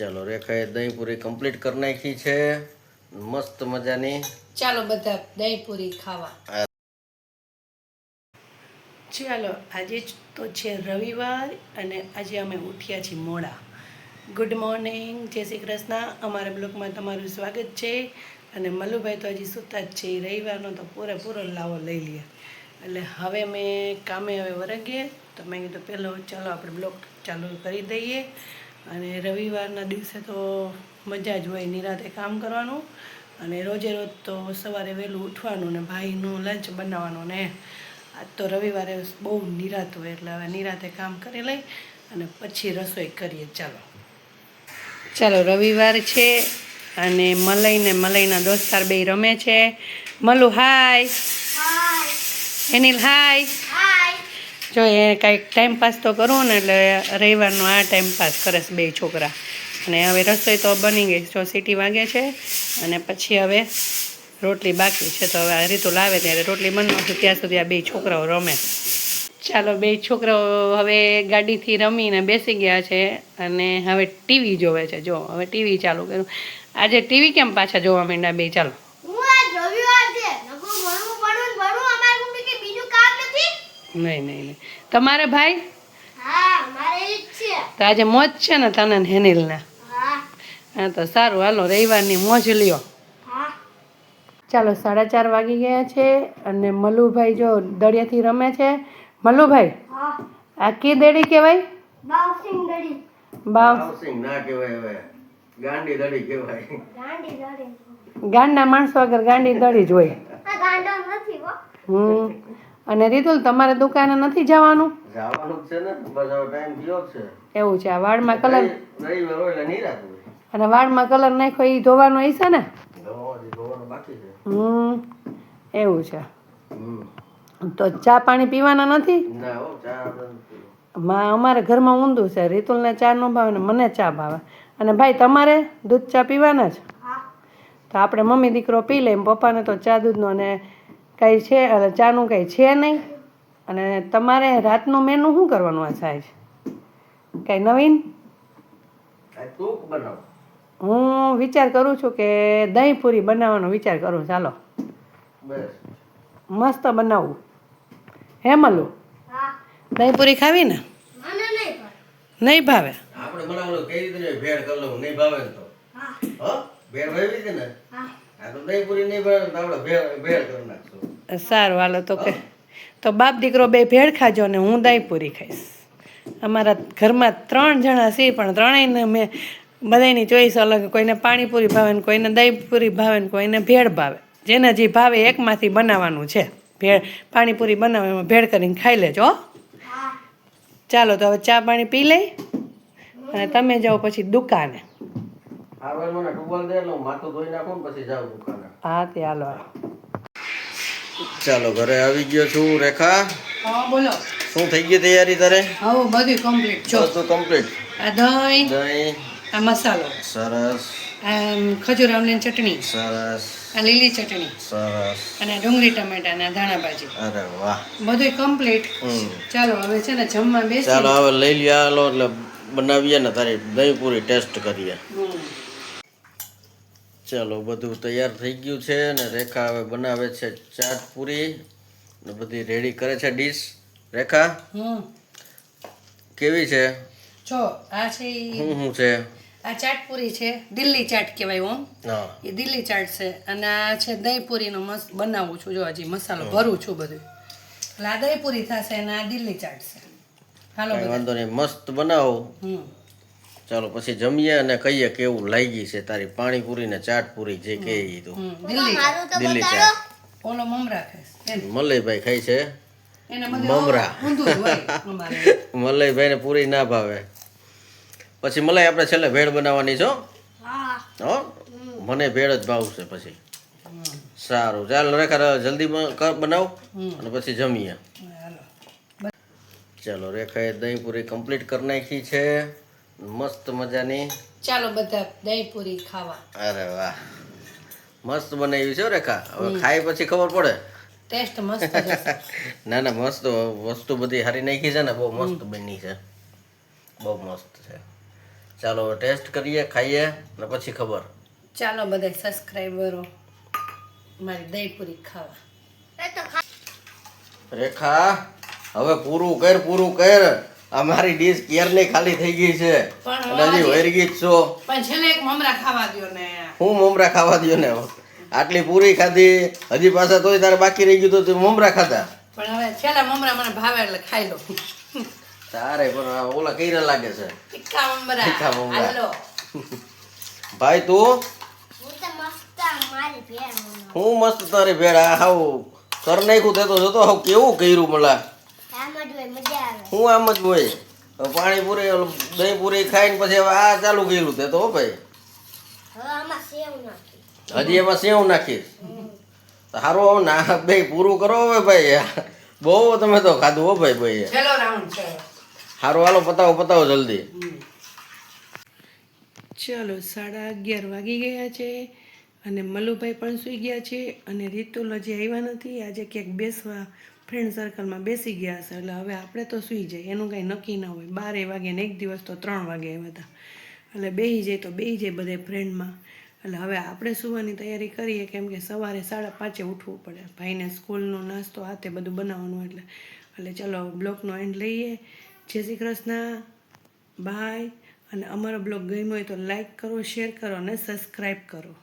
ચાલો રેખાએ દહીં પૂરી કમ્પ્લીટ કરી નાખી છે. મસ્ત મજાની. ચાલો બધા દહીં પૂરી ખાવા. ચાલો આજે જ તો છે રવિવાર અને આજે અમે ઉઠ્યા છીએ મોડા. ગુડ મોર્નિંગ જય શ્રી કૃષ્ણ. અમારા બ્લોગમાં તમારું સ્વાગત છે. અને મલ્લુભાઈ તો હજી સૂતા જ છે. રવિવારનો તો પૂરેપૂરો લાવો લઈ લે. એટલે હવે મેં કામે હવે વરગીએ તો મેં કીધું પહેલો ચાલો આપણે બ્લોગ ચાલુ કરી દઈએ. અને રવિવારના દિવસે તો મજા જ હોય નિરાતે કામ કરવાનું અને રોજે રોજ તો સવારે વહેલું ઉઠવાનું ને ભાઈનું લંચ બનાવવાનું ને આજ તો રવિવારે બહુ નિરાત હોય એટલે હવે નિરાતે કામ કરી લઈ અને પછી રસોઈ કરીએ. ચાલો. ચાલો રવિવાર છે અને મલઈ ને મલઈના દોસ્તાર બે રમે છે. મલુ હાય. એનિલ હાય. જો એ કાંઈક ટાઈમ પાસ તો કરવું ને એટલે રવિવારનો આ ટાઈમ પાસ કરે છે બે છોકરા. અને હવે રસોઈ તો બની ગઈ જો સીટી વાગે છે અને પછી હવે રોટલી બાકી છે, તો હવે આ રીતુ લાવે ત્યારે રોટલી બનાવશું ત્યાં સુધી આ બે છોકરાઓ રમે. ચાલો, બે છોકરાઓ હવે ગાડીથી રમીને બેસી ગયા છે અને હવે ટીવી જોવે છે. જો, હવે ટીવી ચાલુ કર્યું. આજે ટીવી કેમ પાછા જોવા માંડ્યા બે? ચાલો હું આજ રવિવાર છે નકરું ભણવું ભણવું ને ભણવું અમારે મમ્મી કે બીજું કામ નથી નહીં નહીં નહીં. તમારે ભાઈ? હા મારે ઈ જ છે. તો આજે મોજ છે ને તને ને હેનિલને? હા. તો સારું હાલો રવિવારની મોજ લ્યો. ચાલો સાડા ચાર વાગી ગયા છે અને મલુભાઈ જો દળિયાથી રમે છે. મલુભાઈ આ કી દડી કહેવાય? બાઉસિંગ દડી. બાવ ના કહેવાય હવે. ગાંડી દડી કહેવાય. ગાંડી દડી. ગાંડા માણસો વગર ગાંડી દડી જ હોય. ગાંડો નથી હો. હમ. અને રીતુલ તમારે દુકાને નથી જવાનું? જવાનું છે ને બસ હવે ટાઈમ થયો છે. એવું છે આ વાળમાં કલર રવિવાર હોય એટલે નહીં હોય. અને વાળમાં કલર નાખ્યો એ ધોવાનો હશે ને? ધોવા- બાકી છે. હમ એવું છે. તો ચા પાણી પીવાના નથી? ના હો ચા. માં અમારે ઘરમાં ઊંધું છે રીતુલને ચા ન ભાવે ને મને ચા ભાવે. અને ભાઈ તમારે દૂધ ચા પીવાના જ? તો આપણે મમ્મી દીકરો પી લઈએ પપ્પાને તો ચા દૂધનો અને કાંઈ છે અને ચાનું કાંઈ છે નહીં. અને તમારે રાતનું મેનુ શું કરવાનું આ સાહેબ? કાંઈ નવીન? બનાવો. હું વિચાર કરું છું કે દહીં પૂરી બનાવવાનો વિચાર કરું. ચાલો. મસ્ત બનાવવું હે મલું દહીં પૂરી ખાવી ને? નહીં ભાવે. આપણે બનાવવાનું કઈ રીતે ભેળ કરી લઉં નહીં ભાવે તો. હા. ભેળ ભાવી છે ને? આ તો દહીં પૂરી નહીં ભાવે તો આપણે ભેળ ભેળ કરી નાખશું. સારું હાલો તો કે તો બાપ દીકરો બે ભેળ ખાજો ને હું દહીં પૂરી ખાઈશ. અમારા ઘરમાં ત્રણ જણા છે પણ ત્રણેયને મેં બધાની ચોઈસ અલગ. કોઈને પાણીપુરી ભાવે ને કોઈને દહીંપુરી ભાવે ને કોઈને ભેળ ભાવે. જેને જે ભાવે એકમાંથી બનાવવાનું છે. ભેળ પાણીપુરી બનાવે એમાં ભેળ કરીને ખાઈ લેજો હો. ચાલો તો હવે ચા પાણી પી લઈ અને તમે જાઓ પછી દુકાને. હા તે હાલો. ચાલો ઘરે આવી ગયો છું રેખા. હા બોલો. શું થઈ ગઈ તૈયારી તારે? હા બધું કમ્પ્લીટ છો બધું કમ્પ્લીટ આ દહીં દહીં. આ મસાલો. સરસ. ખજૂર આમલીની ચટણી. સરસ. આ લીલી ચટણી. સરસ. અને ડુંગળી ટમેટા અને ધાણા ભાજી. અરે વાહ. બધું કમ્પ્લીટ ચાલો હવે છે ને જમવા બેસી ચાલો હવે લઈ લ્યો હાલો એટલે બનાવીએ ને તારી દહીં પૂરી ટેસ્ટ કરીએ. ચાલો બધું તૈયાર થઈ ગયું છે ને રેખા હવે બનાવે છે ચાટ પૂરી ને બધી રેડી કરે છે ડીશ રેખા કેવી છે? જો આ છે હું શું છે? આ ચાટ પૂરી છે દિલ્હી ચાટ કહેવાય હું. એ દિલ્હી ચાટ છે અને આ છે દહીં પૂરીનો મસ્ત બનાવું છું જો હજી મસાલો ભરું છું બધું. એટલે આ દહીં પૂરી થશે અને આ દિલ્હી ચાટ છે. હાલો વાંધો નહીં મસ્ત બનાવો. હમ. ચાલો પછી જમીએ અને કહીએ કેવું લાગી છે તારી પાણીપુરી ને ચાટ પૂરી જે કે ઈ તું. હમ દિલ્હી. દિલ્હી ચાટ. ઓલો મમરા ખાય મલયભાઈ મલઈભાઈ ખાય છે? મમરા. મલયભાઈ ને મલઈભાઈને પૂરી ના ભાવે. પછી મલાઈ આપણે છેલ્લે ભેળ બનાવવાની છો હો. મને ભેળ જ ભાવશે પછી. સારું ચાલ રેખા જલ્દી બનાવ. અને પછી જમીએ. ચાલો રેખાએ દહીં પૂરી કમ્પ્લીટ કરી નાખી છે. મસ્ત મજાની. ચાલો બધા દહીં પૂરી ખાવા. અરે વાહ. મસ્ત બનાવી છે રેખા. હવે ખાઈ પછી ખબર પડે. ટેસ્ટ મસ્ત ના ના મસ્ત વસ્તુ બધી હારી નાખી છે ને બહુ મસ્ત બની છે. બહુ મસ્ત છે. ચાલો ટેસ્ટ કરીએ ખાઈએ ને પછી ખબર. ચાલો બધા સબસ્ક્રાઈબરો મારી દહીં પૂરી ખાવા. રેખા હવે પૂરું કર પૂરું કર. આ મારી ડીશ ક્યારની ખાલી થઈ ગઈ છે? પણ અને હજી વૈરગી જ છો? પણ છેલ્લે એક મમરા ખાવા દ્યો ને. હું મમરા ખાવા દ્યો ને? આટલી પૂરી ખાધી હજી પાછા તોય તારે બાકી રહી ગયું તો તે મમરા ખાધા? પણ હવે છેલ્લા મમરા મને ભાવે એટલે ખાઈ લો. તારે પણ ઓલા કઈરા લાગે છે. તીખા મમરા. તીખા મમરા. હાલો ભાઈ તું? હું મસ્ત તારી ભેળ આ હાવ કર નાખ્યું તે તો જોતો હાવ કેવું કર્યું મલા? આમ જ હોય મજા હું આમ જ પાણીપુરી ઓલું દહીં પૂરી ખાઈને પછી હવે આ ચાલુ કર્યું તે તો ભાઈ. હવે આમાં સેવ નાખી હજી એમાં સેવ નાખીશ. સારું ના બે પૂરું કરો હવે ભાઈ. બહુ તમે તો ખાધું હો ભાઈ ભાઈ સારું હાલો પતાવો પતાવો જલ્દી. ચલો સાડા અગિયાર વાગી ગયા છે અને મલુભાઈ પણ સૂઈ ગયા છે અને રીતુલ હજી આવ્યા નથી. આજે ક્યાંક બેસવા ફ્રેન્ડ સર્કલમાં બેસી ગયા હશે. એટલે હવે આપણે તો સૂઈ જાય એનું કાંઈ નક્કી ના હોય. બારે વાગે ને એક દિવસ તો ત્રણ વાગે આવ્યા હતા. એટલે બેસી જાય તો બેસી જાય બધે ફ્રેન્ડમાં એટલે હવે આપણે સુવાની તૈયારી કરીએ કેમ કે સવારે સાડા પાંચે ઉઠવું પડે. ભાઈને સ્કૂલનો નાસ્તો હાથે બધું બનાવવાનું એટલે. એટલે ચલો બ્લોકનો એન્ડ લઈએ. જય શ્રી કૃષ્ણ. બાય અને અમારો બ્લોગ ગમ્યો હોય તો લાઈક કરો શેર કરો અને સબસ્ક્રાઈબ કરો.